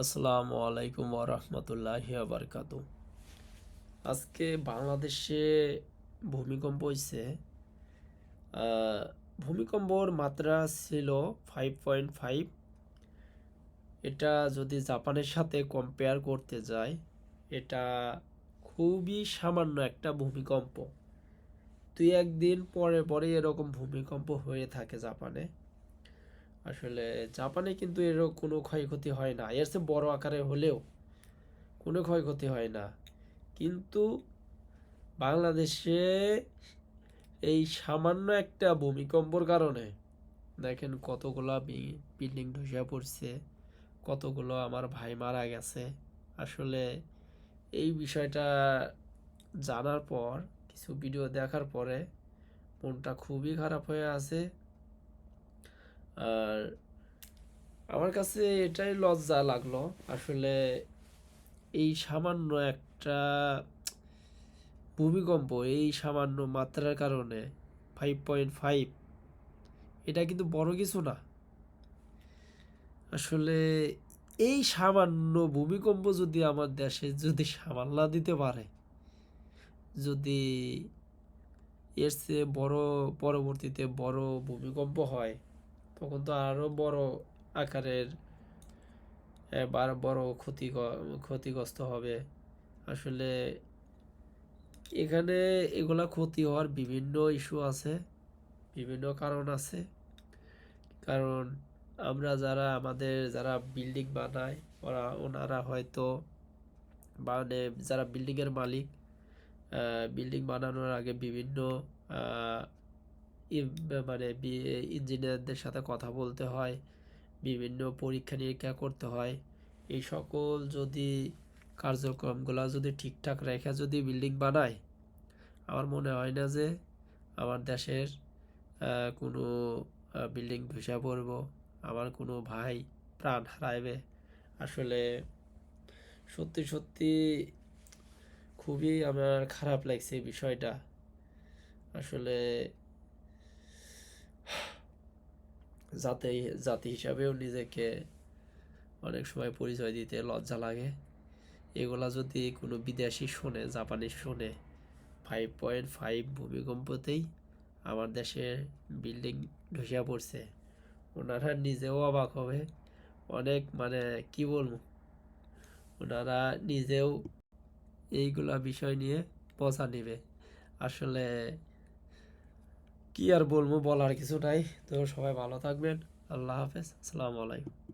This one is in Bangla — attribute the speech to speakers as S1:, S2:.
S1: আসসালামু আলাইকুম ওরহমতুল্লাহ বারকাত। আজকে বাংলাদেশে ভূমিকম্প হয়েছে ভূমিকম্পর মাত্রা ছিল ফাইভ পয়েন্ট ফাইভ এটা যদি জাপানের সাথে কম্পেয়ার করতে যাই, এটা খুবই সামান্য একটা ভূমিকম্প। দুই একদিন পরে পরে এরকম ভূমিকম্প হয়ে থাকে জাপানে। আসলে জাপানে কিন্তু এর কোনো ক্ষয়ক্ষতি হয় না। এর চেয়ে বড় আকারে হলেও কোনো ক্ষয়ক্ষতি হয় না। কিন্তু বাংলাদেশে এই সামান্য একটা ভূমিকম্পর কারণে দেখেন কতগুলা বিল্ডিং ধসে পড়ছে, কতগুলো আমার ভাই মারা গেছে। আসলে এই বিষয়টা জানার পর, কিছু ভিডিও দেখার পরে মনটা খুবই খারাপ হয়ে আছে। আর আমার কাছে এটাই লজ্জা লাগল। আসলে এই সামান্য একটা ভূমিকম্প, এই সামান্য মাত্রার কারণে ফাইভ পয়েন্ট ফাইভ এটা কিন্তু বড় কিছু না। আসলে এই সামান্য ভূমিকম্প যদি আমার দেশে যদি সামাল দিতে পারে, যদি এর চেয়ে বড়, পরবর্তীতে বড় ভূমিকম্প হয় তখন তো আরও বড় আকারের, এবার বড় ক্ষতি ক্ষতিগ্রস্ত হবে। আসলে এখানে এগুলা ক্ষতি হওয়ার বিভিন্ন ইস্যু আছে, বিভিন্ন কারণ আছে। কারণ আমরা যারা আমাদের যারা বিল্ডিং বানায়, ওরা, ওনারা হয়তো মানে যারা বিল্ডিংয়ের মালিক বিল্ডিং বানানোর আগে বিভিন্ন মানে ইঞ্জিনিয়ারদের সাথে কথা বলতে হয়, বিভিন্ন পরীক্ষা নিরীক্ষা করতে হয়। এই সকল যদি কার্যক্রমগুলো যদি ঠিকঠাক রেখে যদি বিল্ডিং বানায়, আমার মনে হয় না যে আমার দেশের কোনো বিল্ডিং ধসে পড়ব। আমার কোনো ভাই প্রাণ হারাইবে। আসলে সত্যি সত্যি খুবই আমার খারাপ লাগছে এই বিষয়টা। আসলে জাতি জাতি হিসাবেও নিজেকে অনেক সময় পরিচয় দিতে লজ্জা লাগে। এগুলা যদি কোনো বিদেশি শোনে জাপানি শোনে ফাইভ পয়েন্ট ফাইভ ভূমিকম্পতেই আমার দেশের বিল্ডিং ধসে পড়ছে। ওনারা নিজেও অবাক হবে। অনেক মানে কি বলব? ওনারা নিজেও এইগুলা বিষয় নিয়ে মজা নেবে। আসলে কি আর বলব বলার কিছু নাই। তো সবাই ভালো থাকবেন। আল্লাহ হাফেজ। আসসালামু আলাইকুম।